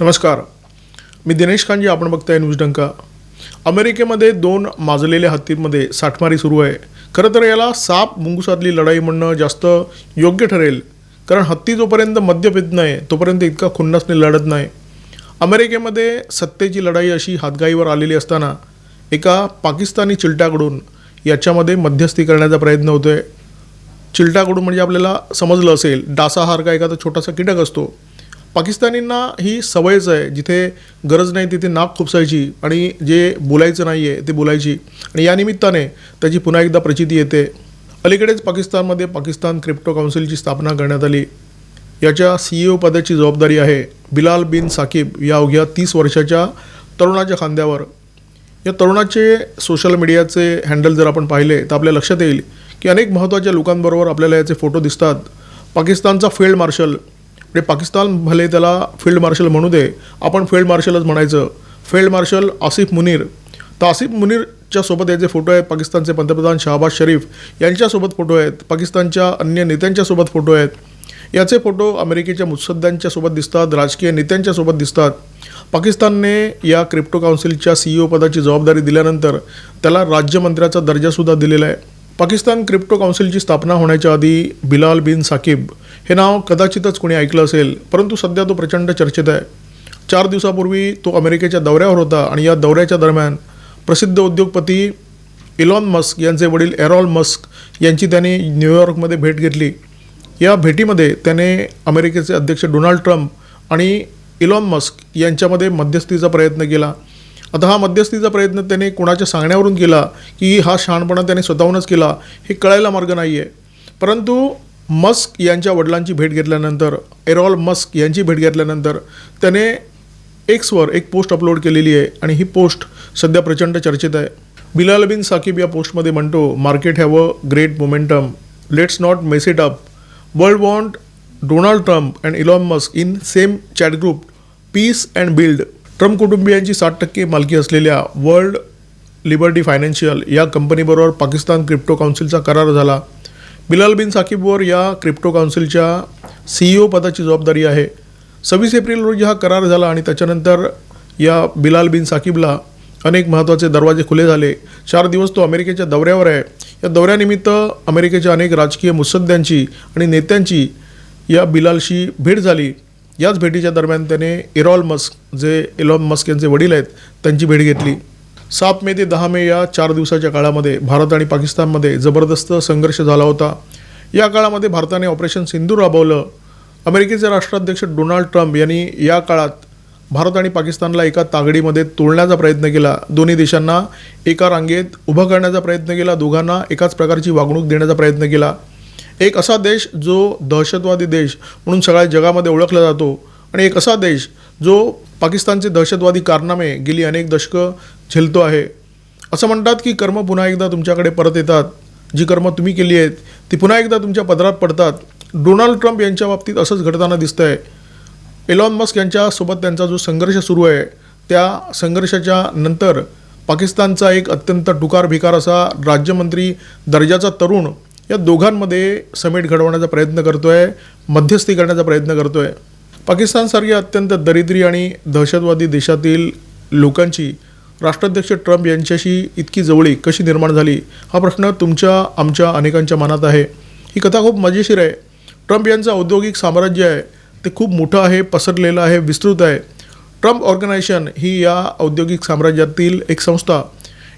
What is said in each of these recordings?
नमस्कार. मी दिनेश कांजी आपण बघताय न्यूज डंका. अमेरिकेमध्ये दोन माजलेल्या हत्तींमध्ये साठमारी सुरू आहे. खरं तर याला साप मुंगुसातली लढाई म्हणणं जास्त योग्य ठरेल. कारण हत्ती जोपर्यंत मद्य पित नाही तोपर्यंत इतका खुन्नसने लढत नाही. अमेरिकेमध्ये सत्तेची लढाई अशी हातगाईवर आलेली असताना एका पाकिस्तानी चिलट्याकडून याच्यामध्ये मध्यस्थी करण्याचा प्रयत्न होतोय. चिलटाकडून म्हणजे आपल्याला समजलं असेल डासाहार का एखादा छोटासा कीटक असतो. पाकिस्तानींना ही सवयच आहे जिथे गरज नाही तिथे नाक खुपसायची आणि जे बोलायचं नाही आहे ते बोलायची. आणि या निमित्ताने त्याची पुन्हा एकदा प्रचिती येते. अलीकडेच पाकिस्तानमध्ये पाकिस्तान क्रिप्टो काउन्सिलची स्थापना करण्यात आली. याच्या सी ई ओ पदाची जबाबदारी आहे बिलाल बिन साकिब या अवघ्या तीस वर्षाच्या तरुणाच्या खांद्यावर. या तरुणाचे सोशल मीडियाचे हँडल जर आपण पाहिले तर आपल्या लक्षात येईल की अनेक महत्त्वाच्या लोकांबरोबर आपल्याला याचे फोटो दिसतात. पाकिस्तानचा फील्ड मार्शल म्हणजे पाकिस्तान भले त्याला फील्ड मार्शल म्हणू दे आपण फील्ड मार्शलच म्हणायचं. Field marshal Asif Munir. तर आसिफ मुनीरच्या सोबत याचे फोटो आहेत पाकिस्तानचे पंतप्रधान शहाबाज शरीफ यांच्यासोबत फोटो आहेत पाकिस्तानच्या अन्य नेत्यांच्यासोबत फोटो आहेत. याचे फोटो अमेरिकेच्या मुत्सद्द्यांच्या सोबत दिसतात राजकीय नेत्यांच्या सोबत दिसतात. पाकिस्तानने या क्रिप्टो काउन्सिलच्या सी ई ओ पदाची जबाबदारी दिल्यानंतर त्याला राज्यमंत्र्याचा दर्जासुद्धा दिलेला आहे. पाकिस्तान क्रिप्टो काउन्सिलची स्थापना होण्याच्या आधी बिलाल बिन साकिब हे नाव कदाचितच कोणी ऐकलं असेल परंतु सध्या तो प्रचंड चर्चेत आहे. चार दिवसापूर्वी तो अमेरिकेच्या दौऱ्यावर होता आणि या दौऱ्याच्या दरम्यान प्रसिद्ध उद्योगपती इलॉन मस्क यांचे वडील एरॉल मस्क यांची त्याने न्यूयॉर्कमध्ये भेट घेतली. या भेटीमध्ये त्याने अमेरिकेचे अध्यक्ष डोनाल्ड ट्रम्प आणि इलॉन मस्क यांच्यामध्ये मध्यस्थीचा प्रयत्न केला. आता हा मध्यस्थीचा प्रयत्न त्याने कोणाच्या सांगण्यावरून केला की हा शहाणपणा त्याने स्वतःहूनच केला हे कळायला मार्ग नाही आहे परंतु मस्क यांच्या वडिलांची भेट घेतल्यानंतर एरॉल मस्क यांची भेट घेतल्यानंतर त्याने एक्सवर एक पोस्ट अपलोड केलेली आहे आणि ही पोस्ट सध्या प्रचंड चर्चेत आहे. बिलाल बिन साकिब या पोस्टमध्ये म्हणतो market have a great momentum. Let's not mess it up. World want Donald Trump and Elon Musk in same chat group. Peace and build. Trump कुटुंबियांची साठ टक्के मालकी असलेल्या वर्ल्ड लिबर्टी फायनान्शियल या कंपनीबरोबर पाकिस्तान क्रिप्टो काउन्सिलचा करार झाला. बिलाल बिन साकिबवर या क्रिप्टो काउन्सिलच्या सी ई ओ पदाची जबाबदारी आहे. सव्वीस एप्रिल रोजी हा करार झाला आणि त्याच्यानंतर या बिलाल बिन साकिबला अनेक महत्त्वाचे दरवाजे खुले झाले. चार दिवस तो अमेरिकेच्या दौऱ्यावर आहे. या दौऱ्यानिमित्त अमेरिकेच्या अनेक राजकीय मुत्सद्द्यांची आणि नेत्यांची या बिलालशी भेट झाली. याच भेटीच्या दरम्यान त्याने इरॉल मस्क जे इलॉन मस्क यांचे वडील आहेत त्यांची भेट घेतली. सात मे ते दहा मे या चार दिवसाच्या काळामध्ये भारत आणि पाकिस्तानमध्ये जबरदस्त संघर्ष झाला होता. या काळामध्ये भारताने ऑपरेशन सिंधू राबवलं. अमेरिकेचे राष्ट्राध्यक्ष डोनाल्ड ट्रम्प यांनी या काळात भारत आणि पाकिस्तानला एका तागडीमध्ये तोडण्याचा प्रयत्न केला. दोन्ही देशांना एका रांगेत उभं करण्याचा प्रयत्न केला. दोघांना एकाच प्रकारची वागणूक देण्याचा प्रयत्न केला. एक असा देश जो दहशतवादी देश म्हणून सगळ्या जगामध्ये ओळखला जातो आणि एक असा देश जो पाकिस्तानचे दहशतवादी कारनामे गेली अनेक दशकं झेलतो आहे. असं म्हणतात की कर्म पुन्हा एकदा तुमच्याकडे परत येतात. जी कर्म तुम्ही केली आहेत ती पुन्हा एकदा तुमच्या पदरात पडतात. डोनाल्ड ट्रम्प यांच्या बाबतीत असंच घडताना दिसतं आहे एलॉन मस्क यांच्यासोबत त्यांचा जो संघर्ष सुरू आहे त्या संघर्षाच्या नंतर पाकिस्तानचा एक अत्यंत टुकार भिकार असा राज्यमंत्री दर्जाचा तरुण या दोघांमध्ये समेट घडवण्याचा प्रयत्न करतो आहे मध्यस्थी करण्याचा प्रयत्न करतो आहे पाकिस्तानसारख्या अत्यंत दरिद्री आणि दहशतवादी देशातील लोकांची राष्ट्राध्यक्ष ट्रम्प यांच्याशी इतकी जवळी कशी निर्माण झाली हा प्रश्न तुमच्या आमच्या अनेकांच्या मनात आहे. ही कथा खूप मजेशीर आहे. ट्रम्प यांचं औद्योगिक साम्राज्य आहे. ते खूप मोठं आहे पसरलेलं आहे विस्तृत आहे. ट्रम्प ऑर्गनायझेशन ही या औद्योगिक साम्राज्यातील एक संस्था.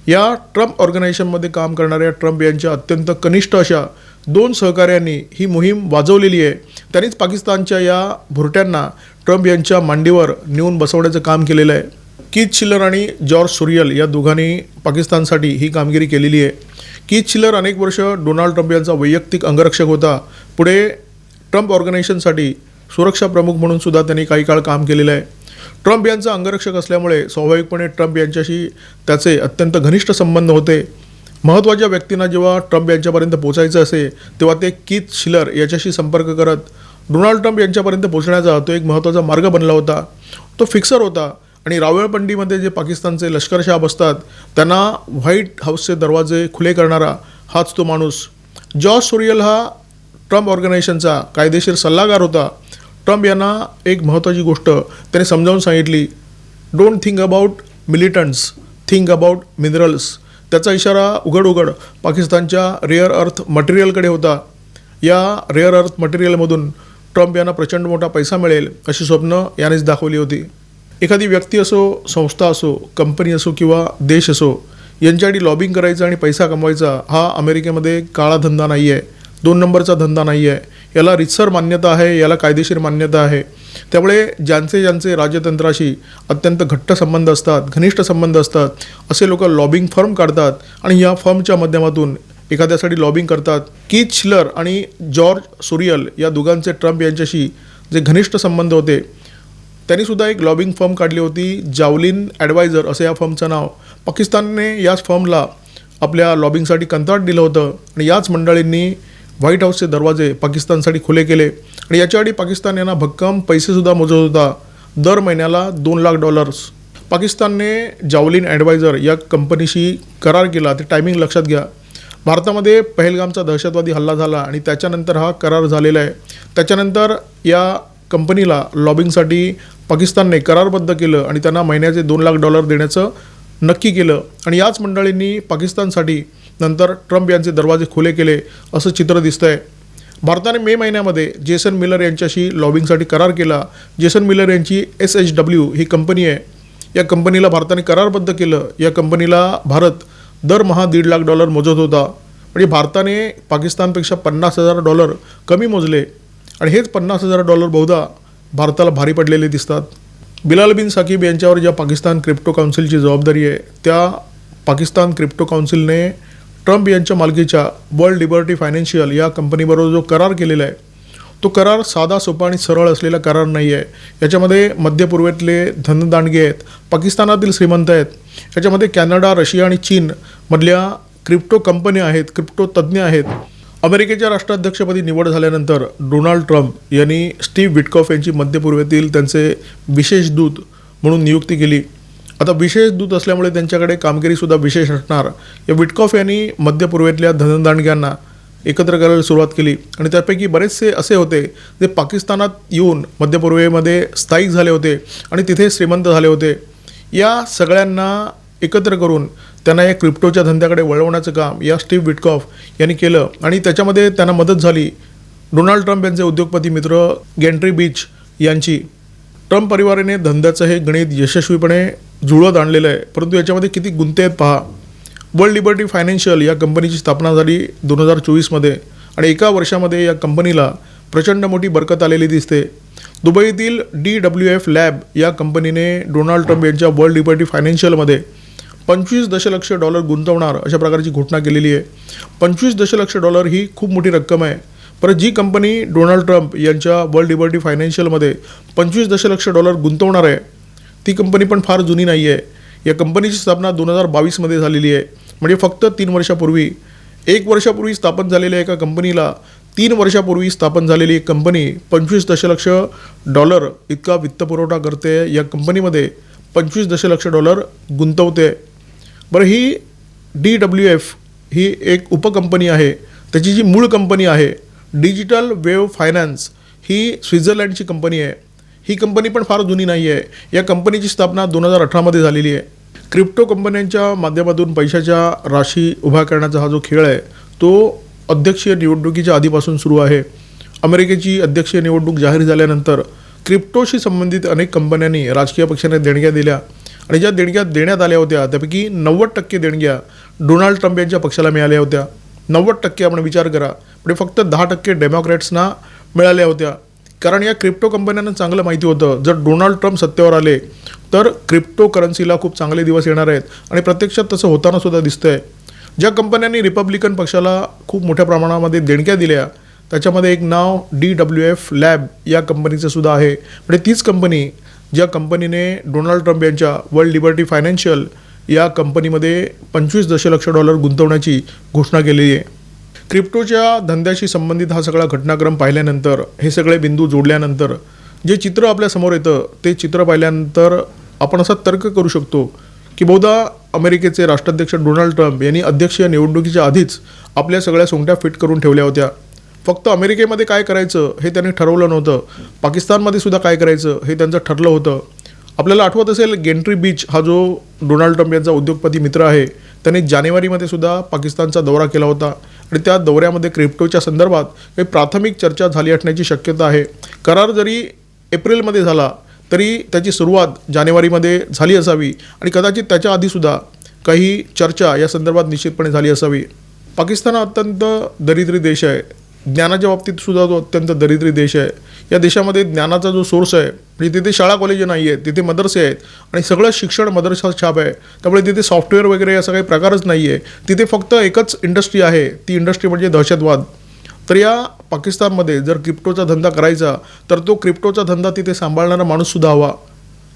या ट्रम्प ऑर्गनायझेशनमध्ये काम करणाऱ्या ट्रम्प यांच्या अत्यंत कनिष्ठ अशा दोन सहकाऱ्यांनी ही मोहीम वाजवलेली आहे. त्यांनीच पाकिस्तानच्या या भुरट्यांना ट्रम्प यांच्या मांडीवर नेऊन बसवण्याचं काम केलेलं आहे. कीत शिलर आणि जॉर्ज सुरियल या दोघांनी पाकिस्तानसाठी ही कामगिरी केलेली आहे. कीत शिलर अनेक वर्ष डोनाल्ड ट्रम्प यांचा वैयक्तिक अंगरक्षक होता. पुढे ट्रम्प ऑर्गनायझेशनसाठी सुरक्षा प्रमुख म्हणून सुद्धा त्यांनी काही काळ काम केलेलं आहे. ट्रम्प यांचा अंगरक्षक असल्यामुळे स्वाभाविकपणे ट्रम्प यांच्याशी त्याचे अत्यंत घनिष्ठ संबंध होते. महत्त्वाच्या व्यक्तींना जेव्हा ट्रम्प यांच्यापर्यंत पोचायचं असे तेव्हा ते कीथ शिलर याच्याशी संपर्क करत डोनाल्ड ट्रम्प यांच्यापर्यंत पोचण्याचा तो एक महत्त्वाचा मार्ग बनला होता. तो फिक्सर होता आणि रावळपंडीमध्ये जे पाकिस्तानचे लष्करशाह बसतात त्यांना व्हाईट हाऊसचे दरवाजे खुले करणारा हाच तो माणूस. जॉर्ज सोरियल हा ट्रम्प ऑर्गनायझेशनचा कायदेशीर सल्लागार होता. ट्रम्प यांना एक महत्त्वाची गोष्ट त्याने समजावून सांगितली. Don't think about militants think about minerals त्याचा इशारा उघड उघड पाकिस्तानच्या रेअर अर्थ मटेरियलकडे होता. या रेअर अर्थ मटेरियलमधून ट्रम्प यांना प्रचंड मोठा पैसा मिळेल अशी स्वप्न यानेच दाखवली होती. एखादी व्यक्ती असो संस्था असो कंपनी असो किंवा देश असो यांच्यासाठी लॉबिंग करायचा आणि पैसा कमवायचा हा अमेरिकेमध्ये काळा धंदा नाही आहे दोन नंबरचा धंदा नाही आहे याला रितसर मान्यता आहे याला कायदेशीर मान्यता आहे. त्यामुळे ज्यांचे ज्यांचे राजतंत्राशी अत्यंत घट्ट संबंध असतात घनिष्ठ संबंध असतात असे लोक लॉबिंग फर्म काढतात आणि या फर्मच्या माध्यमातून एखाद्यासाठी लॉबिंग करतात. कीथ शिलर आणि जॉर्ज सुरियल या दोघांचे ट्रम्प यांच्याशी जे घनिष्ठ संबंध होते त्यांनीसुद्धा एक लॉबिंग फर्म काढली होती जावलिन ॲडवायझर असं या फर्मचं नाव. पाकिस्तानने याच फर्मला आपल्या लॉबिंगसाठी कंत्राट दिलं होतं आणि याच मंडळींनी व्हाईट हाऊसचे दरवाजे पाकिस्तानसाठी खुले केले. आणि याच्याआधी पाकिस्तान यांना भक्कम पैसेसुद्धा मोजत होता. दर महिन्याला दोन लाख डॉलर्स पाकिस्तानने जावलिन ॲडवायझर या कंपनीशी करार केला. ते टायमिंग लक्षात घ्या. भारतामध्ये पहलगामचा दहशतवादी हल्ला झाला आणि त्याच्यानंतर हा करार झालेला आहे. त्याच्यानंतर या कंपनीला लॉबिंगसाठी पाकिस्तानने करारबद्ध केलं आणि त्यांना महिन्याचे दोन लाख डॉलर देण्याचं नक्की केलं. आणि याच मंडळींनी पाकिस्तानसाठी नंतर ट्रम्प यांचे दरवाजे खुले केले असं चित्र दिसतं आहे भारताने मे महिन्यामध्ये जेसन मिलर यांच्याशी लॉबिंगसाठी करार केला. जेसन मिलर यांची एस एच डब्ल्यू ही कंपनी आहे. या कंपनीला भारताने करारबद्ध केलं. या कंपनीला भारत दरमहा दीड लाख डॉलर मोजत होता. म्हणजे भारताने पाकिस्तानपेक्षा पन्नास हजार डॉलर कमी मोजले. आणि हेच पन्नास हजार डॉलर बहुधा भारताला भारी पडलेले दिसतात. बिलाल बिन साकीब यांच्यावर ज्या पाकिस्तान क्रिप्टो काउन्सिलची जबाबदारी आहे त्या पाकिस्तान क्रिप्टो काउन्सिलने ट्रम्प यांच्या मालकीच्या वर्ल्ड लिबर्टी फायनान्शियल या कंपनीबरोबर जो करार केलेला आहे तो करार साधा सोपा आणि सरळ असलेला करार नाही आहे याच्यामध्ये मध्य पूर्वेतले धनदांडगे आहेत पाकिस्तानातील श्रीमंत आहेत याच्यामध्ये कॅनडा रशिया आणि चीनमधल्या क्रिप्टो कंपन्या आहेत क्रिप्टो तज्ज्ञ आहेत. अमेरिकेच्या राष्ट्राध्यक्षपदी निवड झाल्यानंतर डोनाल्ड ट्रम्प यांनी स्टीव्ह विटकॉफ यांची मध्य पूर्वेतील त्यांचे विशेष दूत म्हणून नियुक्ती केली. आता विशेष दूत असल्यामुळे त्यांच्याकडे कामगिरीसुद्धा विशेष असणार. या विटकॉफ यांनी मध्य पूर्वेतल्या धनदांडग्यांना एकत्र करायला सुरुवात केली आणि त्यापैकी बरेचसे असे होते जे पाकिस्तानात येऊन मध्य पूर्वेमध्ये स्थायिक झाले होते आणि तिथे श्रीमंत झाले होते. या सगळ्यांना एकत्र करून त्यांना या क्रिप्टोच्या धंद्याकडे वळवण्याचं काम या स्टीव्ह विटकॉफ यांनी केलं आणि त्याच्यामध्ये त्यांना मदत झाली. डोनाल्ड ट्रम्प यांचे उद्योगपती मित्र गेंट्री बीच यांची. ट्रम्प परिवाराने धंद्याचं हे गणित यशस्वीपणे जुळत आणलेलं आहे. परंतु याच्यामध्ये किती गुंते आहेत पहा. वर्ल्ड लिबर्टी फायनान्शियल या कंपनीची स्थापना झाली दोन हजार चोवीसमध्ये आणि एका वर्षामध्ये या कंपनीला प्रचंड मोठी बरकत आलेली दिसते. दुबईतील डी डब्ल्यू एफ लॅब या कंपनीने डोनाल्ड ट्रम्प यांच्या वर्ल्ड लिबर्टी फायनान्शियलमध्ये पंचवीस दशलक्ष डॉलर गुंतवणार अशा प्रकारची घोषणा केलेली आहे. पंचवीस दशलक्ष डॉलर ही खूप मोठी रक्कम आहे. परत जी कंपनी डोनाल्ड ट्रम्प यांच्या वर्ल्ड लिबर्टी फायनान्शियलमध्ये पंचवीस दशलक्ष डॉलर गुंतवणार आहे ती कंपनी पण फार जुनी नाही आहे या कंपनीची स्थापना दोन हजार बावीसमध्ये झालेली आहे. म्हणजे फक्त तीन वर्षापूर्वी. एक वर्षापूर्वी स्थापन झालेल्या एका कंपनीला तीन वर्षापूर्वी स्थापन झालेली एक कंपनी पंचवीस दशलक्ष डॉलर इतका वित्तपुरवठा करते. या कंपनीमध्ये पंचवीस दशलक्ष डॉलर गुंतवते. बरं ही डी डब्ल्यू एफ ही एक उपकंपनी आहे. त्याची जी मूळ कंपनी आहे डिजिटल वेव्ह फायनान्स ही स्वित्झर्लंडची कंपनी आहे. ही कंपनी पण फार जुनी नाही आहे. या कंपनीची स्थापना दोन हजार अठरामध्ये झालेली आहे. क्रिप्टो कंपन्यांच्या माध्यमातून पैशाच्या राशी उभा करण्याचा हा जो खेळ आहे तो अध्यक्षीय निवडणुकीच्या आधीपासून सुरू आहे. अमेरिकेची अध्यक्षीय निवडणूक जाहीर झाल्यानंतर क्रिप्टोशी संबंधित अनेक कंपन्यांनी राजकीय पक्षाने देणग्या दिल्या आणि ज्या देणग्या देण्यात आल्या होत्या त्यापैकी नव्वद टक्के देणग्या डोनाल्ड ट्रम्प यांच्या पक्षाला मिळाल्या होत्या. नव्वद टक्के आपण विचार करा म्हणजे फक्त दहा टक्के डेमोक्रॅट्सना मिळाल्या होत्या. कारण या क्रिप्टो कंपन्यांना चांगलं माहिती होतं. जर डोनाल्ड ट्रम्प सत्तेवर आले तर क्रिप्टो करन्सीला खूप चांगले दिवस येणार आहेत. आणि प्रत्यक्षात तसं होताना सुद्धा दिसतंय. ज्या कंपन्यांनी रिपब्लिकन पक्षाला खूप मोठ्या प्रमाणामध्ये देणक्या दिल्या त्याच्यामध्ये एक नाव डी डब्ल्यू एफ लॅब या कंपनीचं सुद्धा आहे. म्हणजे तीच कंपनी ज्या कंपनीने डोनाल्ड ट्रम्प यांच्या वर्ल्ड लिबर्टी फायनान्शियल या कंपनीमध्ये पंचवीस दशलक्ष डॉलर गुंतवण्याची घोषणा केलेली आहे. क्रिप्टोच्या धंद्याशी संबंधित हा सगळा घटनाक्रम पाहिल्यानंतर हे सगळे बिंदू जोडल्यानंतर जे चित्र आपल्यासमोर येतं ते चित्र पाहिल्यानंतर आपण असा तर्क करू शकतो की बहुधा अमेरिकेचे राष्ट्राध्यक्ष डोनाल्ड ट्रम्प यांनी अध्यक्षीय निवडणुकीच्या आधीच आपल्या सगळ्या सोंगट्या फिट करून ठेवल्या होत्या. फक्त अमेरिकेमध्ये काय करायचं हे त्यांनी ठरवलं नव्हतं. पाकिस्तानमध्ये सुद्धा काय करायचं हे त्यांचं ठरलं होतं. आपल्याला आठवत असेल गेंट्री बीच हा जो डोनाल्ड ट्रम्प यांचा उद्योगपती मित्र आहे त्यांनी जानेवारीमध्ये सुद्धा पाकिस्तानचा दौरा केला होता. आणि त्या दौऱ्यामध्ये क्रिप्टोच्या संदर्भात काही प्राथमिक चर्चा झाली असण्याची शक्यता आहे. करार जरी एप्रिलमध्ये झाला तरी त्याची सुरुवात जानेवारीमध्ये झाली असावी आणि कदाचित त्याच्या आधीसुद्धा काही चर्चा या संदर्भात निश्चितपणे झाली असावी. पाकिस्तान हा अत्यंत दरिद्री देश आहे. ज्ञानाच्या बाबतीत सुद्धा तो अत्यंत दरिद्री देश आहे. या देशामध्ये ज्ञानाचा जो सोर्स आहे म्हणजे तिथे शाळा कॉलेज नाही आहेत तिथे मदरसे आहेत आणि सगळं शिक्षण मदरसा छाप आहे. त्यामुळे तिथे सॉफ्टवेअर वगैरे असा काही प्रकारच नाही आहे. तिथे फक्त एकच इंडस्ट्री आहे ती इंडस्ट्री म्हणजे दहशतवाद. तर या पाकिस्तानमध्ये जर क्रिप्टोचा धंदा करायचा तर तो क्रिप्टोचा धंदा तिथे सांभाळणारा माणूससुद्धा हवा.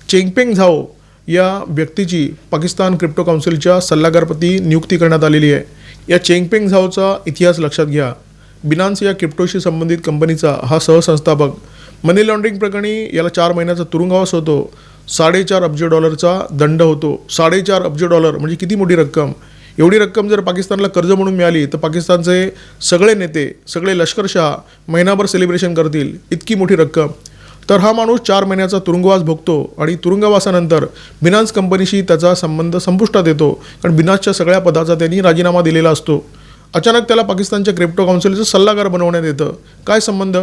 चेंगपेंग झाओ या व्यक्तीची पाकिस्तान क्रिप्टो काउन्सिलच्या सल्लागारपती नियुक्ती करण्यात आलेली आहे. या चेंगपेंग झाओचा इतिहास लक्षात घ्या. बिनान्स या क्रिप्टोशी संबंधित कंपनीचा हा सहसंस्थापक. मनी लॉन्ड्रिंग प्रकरणी याला चार महिन्याचा तुरुंगवास होतो. साडेचार अब्ज डॉलरचा दंड होतो. साडेचार अब्ज डॉलर म्हणजे किती मोठी रक्कम? एवढी रक्कम जर पाकिस्तानला कर्ज म्हणून मिळाली तर पाकिस्तानचे सगळे नेते सगळे लष्करशाह महिनाभर सेलिब्रेशन करतील. इतकी मोठी रक्कम. तर हा माणूस चार महिन्याचा तुरुंगवास भोगतो आणि तुरुंगवासानंतर बिनान्स कंपनीशी त्याचा संबंध संपुष्टात येतो. कारण बिनान्सच्या सगळ्या पदाचा त्यांनी राजीनामा दिलेला असतो. अचानक त्याला पाकिस्तानच्या क्रिप्टो काउन्सिलचं सल्लागार बनवण्यात येतं. काय संबंध?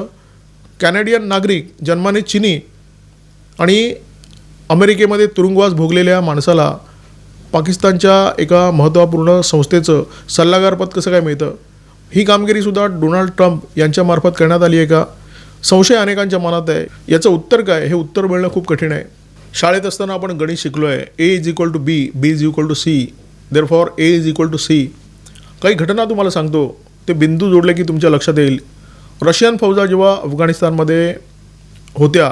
कॅनेडियन नागरिक जन्माने चिनी आणि अमेरिकेमध्ये तुरुंगवास भोगलेल्या माणसाला पाकिस्तानच्या एका महत्त्वपूर्ण संस्थेचं सल्लागारपद कसं काय मिळतं? ही कामगिरीसुद्धा डोनाल्ड ट्रम्प यांच्यामार्फत करण्यात आली आहे का? संशय अनेकांच्या मनात आहे. याचं उत्तर काय? हे उत्तर मिळणं खूप कठीण आहे. शाळेत असताना आपण गणित शिकलो आहे A is equal to B B is equal to C therefore A is equal to C काही घटना तुम्हाला सांगतो. ते बिंदू जोडले की तुमच्या लक्षात येईल. रशियन फौजा जेव्हा अफगाणिस्तानमध्ये होत्या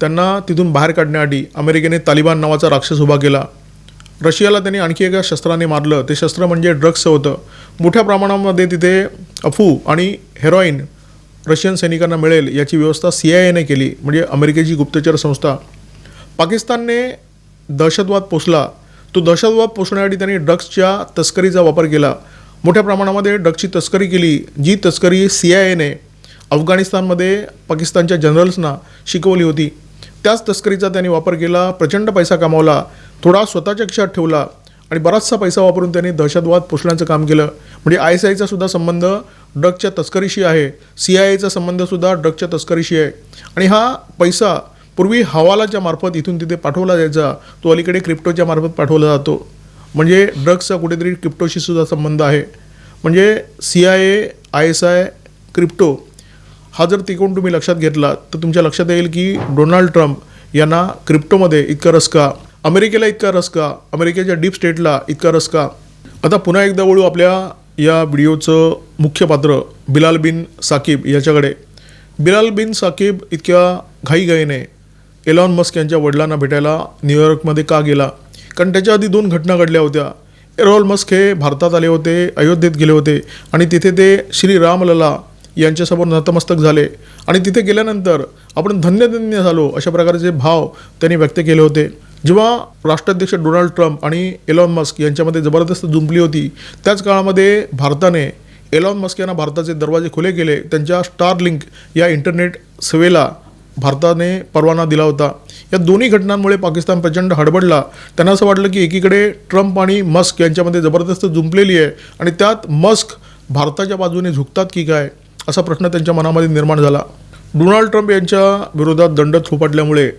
त्यांना तिथून बाहेर काढण्यासाठी अमेरिकेने तालिबान नावाचा राक्षस उभा केला. रशियाला त्यांनी आणखी एका शस्त्राने मारलं. ते शस्त्र म्हणजे ड्रग्सचं होतं. मोठ्या प्रमाणामध्ये तिथे अफू आणि हेरॉईन रशियन सैनिकांना मिळेल याची व्यवस्था सी आय एने केली म्हणजे अमेरिकेची गुप्तचर संस्था. पाकिस्तानने दहशतवाद पोचला तो दहशतवाद पोचण्यासाठी त्यांनी ड्रग्सच्या तस्करीचा वापर केला. मोठ्या प्रमाणामध्ये ड्रग्सची तस्करी केली जी तस्करी सी आय एने अफगाणिस्तानमध्ये पाकिस्तानच्या जनरल्सना शिकवली होती. त्याच तस्करीचा त्यांनी वापर केला प्रचंड पैसा कमावला थोडा स्वतःच्या खिशात ठेवला आणि बराचसा पैसा वापरून त्यांनी दहशतवाद पोचण्याचं काम केलं. म्हणजे आय एस आयचा सुद्धा संबंध ड्रगच्या तस्करीशी आहे सी आय एचा संबंधसुद्धा ड्रगच्या तस्करीशी आहे. आणि हा पैसा पूर्वी हवालाच्या मार्फत इथून तिथे पाठवला जायचा तो अलीकडे क्रिप्टोच्या मार्फत पाठवला जातो. म्हणजे ड्रग्सचा कुठेतरी क्रिप्टोशी सुद्धा संबंध आहे. म्हणजे C I A I S I crypto हा जर तिकोण तुम्ही लक्षात घेतला तर तुमच्या लक्षात येईल की डोनाल्ड ट्रम्प यांना क्रिप्टोमध्ये इतका रस का अमेरिकेला इतका रस का अमेरिकेच्या डीप स्टेटला इतका रस का आता पुन्हा एकदा वळू आपल्या या व्हिडिओचं मुख्य पात्र बिलाल बिन साकिब याच्याकडे. बिलाल बिन साकिब इतक्या घाईघाईने एलॉन मस्क यांच्या वडिलांना भेटायला न्यूयॉर्कमध्ये का गेला? कारण त्याच्या आधी दोन घटना घडल्या होत्या. एरॉल मस्क हे भारतात आले होते अयोध्येत गेले होते आणि तिथे ते श्री रामलला यांच्यासमोर नतमस्तक झाले. आणि तिथे गेल्यानंतर आपण धन्यधन्य झालो अशा प्रकारचे भाव त्यांनी व्यक्त केले होते. जेव्हा राष्ट्राध्यक्ष डोनाल्ड ट्रम्प आणि एलॉन मस्क यांच्यामध्ये जबरदस्त जुंपली होती त्याच काळामध्ये भारताने एलॉन मस्क यांना भारताचे दरवाजे खुले केले. त्यांच्या स्टार लिंक या इंटरनेट सेवेला भारताने परवाना दिला होता. या दोन्ही घटनांमुळे पाकिस्तान प्रचंड हडबडला. त्यांना असं वाटलं की एकीकडे ट्रम्प आणि मस्क यांच्यामध्ये जबरदस्त जुंपलेली आहे आणि त्यात मस्क भारताच्या बाजूने झुकतात की काय? असा प्रश्न त्यांच्या मनामध्ये निर्माण झाला. डोनाल्ड ट्रम्प यांच्या विरोधात दंड थोपटल्यामुळे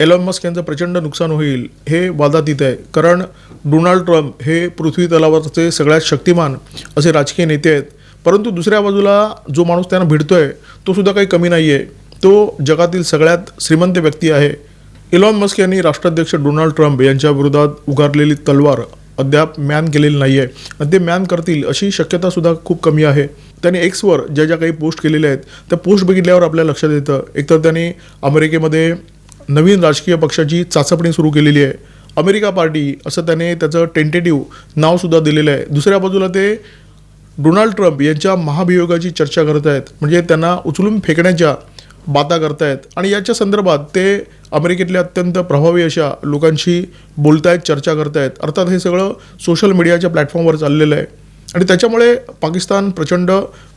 एलॉन मस्क यांचं प्रचंड नुकसान होईल हे वादातीत आहे. कारण डोनाल्ड ट्रम्प हे पृथ्वी तलावरचे सगळ्यात शक्तिमान असे राजकीय नेते आहेत. परंतु दुसऱ्या बाजूला जो माणूस त्यांना भिडतोय तो सुद्धा काही कमी नाही आहे तो जगातील सगळ्यात श्रीमंत व्यक्ती आहे. इलॉन मस्क यांनी राष्ट्राध्यक्ष डोनाल्ड ट्रम्प यांच्या विरोधात उगारलेली तलवार अद्याप मॅन केलेली नाही आहे आणि ते मॅन करतील अशी शक्यतासुद्धा खूप कमी आहे. त्यांनी एक्सवर ज्या ज्या काही पोस्ट केलेल्या आहेत त्या पोस्ट बघितल्यावर आपल्या लक्षात येतं. एकतर त्यांनी अमेरिकेमध्ये नवीन राजकीय पक्षाची चाचपणी सुरू केलेली आहे. अमेरिका पार्टी असं त्याने त्याचं टेंटेटिव्ह नावसुद्धा दिलेलं आहे. दुसऱ्या बाजूला ते डोनाल्ड ट्रम्प यांच्या महाभियोगाची चर्चा करत आहेत. म्हणजे त्यांना उचलून फेकण्याच्या बाता करतायत. आणि याच्या संदर्भात ते अमेरिकेतल्या अत्यंत प्रभावी अशा लोकांशी बोलतायत चर्चा करतायत. अर्थात हे सगळं सोशल मीडियाच्या प्लॅटफॉर्मवर चाललेलं आहे. आणि त्याच्यामुळे पाकिस्तान प्रचंड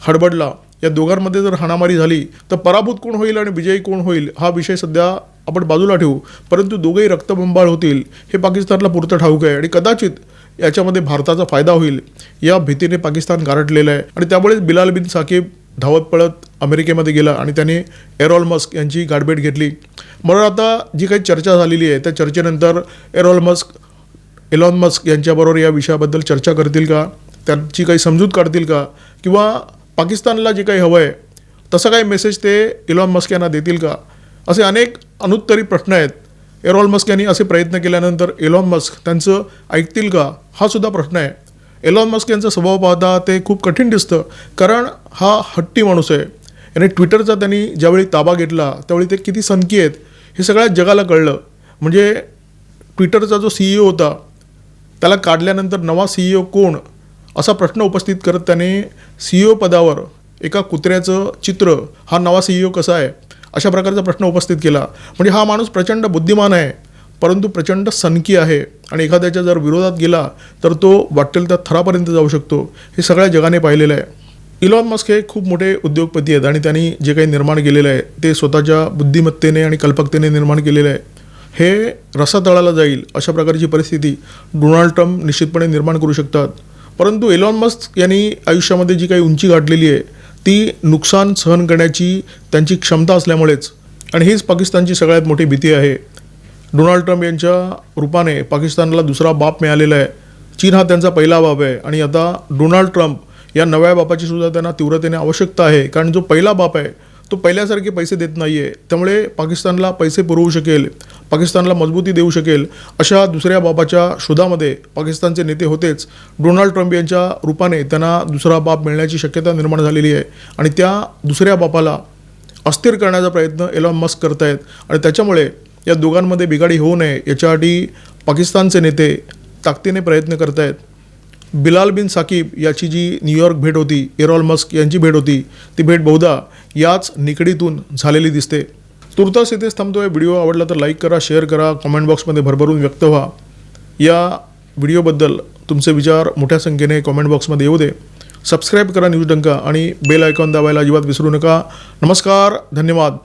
हडबडला. या दोघांमध्ये जर हाणामारी झाली तर पराभूत कोण होईल आणि विजयी कोण होईल हा विषय सध्या आपण बाजूला ठेवू. परंतु दोघेही रक्तबंबाळ होतील हे पाकिस्तानला पुरतं ठाऊक आहे. आणि कदाचित याच्यामध्ये भारताचा फायदा होईल या भीतीने पाकिस्तान गारटलेलं आहे. आणि त्यामुळेच बिलाल बिन साकीब धावत पळत अमेरिकेमध्ये गेला आणि त्याने एरॉल मस्क यांची गाठभेट घेतली. म्हणून आता जी काही चर्चा झालेली आहे त्या चर्चेनंतर एरॉल मस्क एलॉन मस्क यांच्याबरोबर या विषयाबद्दल चर्चा करतील का? त्यांची काही समजूत काढतील का? किंवा पाकिस्तानला जे काही हवं आहे तसा काही मेसेज ते इलॉन मस्क यांना देतील का? असे अनेक अनुत्तरी प्रश्न आहेत. एरॉल मस्क यांनी असे प्रयत्न केल्यानंतर एलॉन मस्क त्यांचं ऐकतील का? हा सुद्धा प्रश्न आहे. एलॉन मस्क यांचा स्वभाव पाहता ते खूप कठीण दिसतं कारण हा हट्टी माणूस आहे. याने ट्विटरचा त्यांनी ज्यावेळी ताबा घेतला त्यावेळी ते किती सनकी आहेत हे सगळ्या जगाला कळलं. म्हणजे ट्विटरचा जो सी होता त्याला काढल्यानंतर नवा सी कोण असा प्रश्न उपस्थित करत त्याने सी पदावर एका कुत्र्याचं चित्र हा नवा सी कसा आहे अशा प्रकारचा प्रश्न उपस्थित केला. म्हणजे हा माणूस प्रचंड बुद्धिमान आहे परंतु प्रचंड सनकी आहे आणि एखाद्याच्या जर विरोधात गेला तर तो वाटेल त्या थरापर्यंत जाऊ शकतो. हे सगळ्या जगाने पाहिलेलं आहे. इलॉन मस्क हे खूप मोठे उद्योगपती आहेत आणि त्यांनी जे काही निर्माण केलेलं आहे ते स्वतःच्या बुद्धिमत्तेने आणि कल्पकतेने निर्माण केलेलं आहे. हे रसातळाला जाईल अशा प्रकारची परिस्थिती डोनाल्ड ट्रम्प निश्चितपणे निर्माण करू शकतात. परंतु एलॉन मस्क यांनी आयुष्यामध्ये जी काही उंची गाठलेली आहे ती नुकसान सहन करण्याची त्यांची क्षमता असल्यामुळेच आणि हीच पाकिस्तानची सगळ्यात मोठी भीती आहे. डोनाल्ड ट्रम्प यांच्या रूपाने पाकिस्तानला दुसरा बाप मिळालेला आहे. चीन हा त्यांचा पहिला बाप आहे आणि आता डोनाल्ड ट्रम्प या नव्या बापाची सुद्धा त्यांना तीव्रतेने आवश्यकता आहे. कारण जो पहिला बाप आहे तो पहिल्यासारखे पैसे देत नाही आहे त्यामुळे पाकिस्तानला पैसे पुरवू शकेल पाकिस्तानला मजबूती देऊ शकेल अशा दुसऱ्या बापाच्या शोधामध्ये पाकिस्तानचे नेते होतेच. डोनाल्ड ट्रम्प यांच्या रूपाने त्यांना दुसरा बाप मिळण्याची शक्यता निर्माण झालेली आहे. आणि त्या दुसऱ्या बापाला अस्थिर करण्याचा प्रयत्न एलॉन मस्क करतायत. आणि त्याच्यामुळे या दोघांमध्ये बिघाडी होऊ नये याच्यासाठी पाकिस्तानचे नेते ताकदीने प्रयत्न करतायत. बिलाल बिन साकीब याची जी न्यूयॉर्क भेट होती एरॉल मस्क यांची भेट होती ती भेट बहुधा याच निकडीतून झालेली दिसते. तुर्तास इथेच थांबतोय. व्हिडिओ आवडला तर लाईक करा शेअर करा कमेंट बॉक्समध्ये भरभरून व्यक्त व्हा. या व्हिडिओबद्दल तुमचे विचार मोठ्या संख्येने कॉमेंट बॉक्समध्ये येऊ दे. सबस्क्राईब करा न्यूज डंका आणि बेल आयकॉन दाबायला अजिबात विसरू नका. नमस्कार धन्यवाद.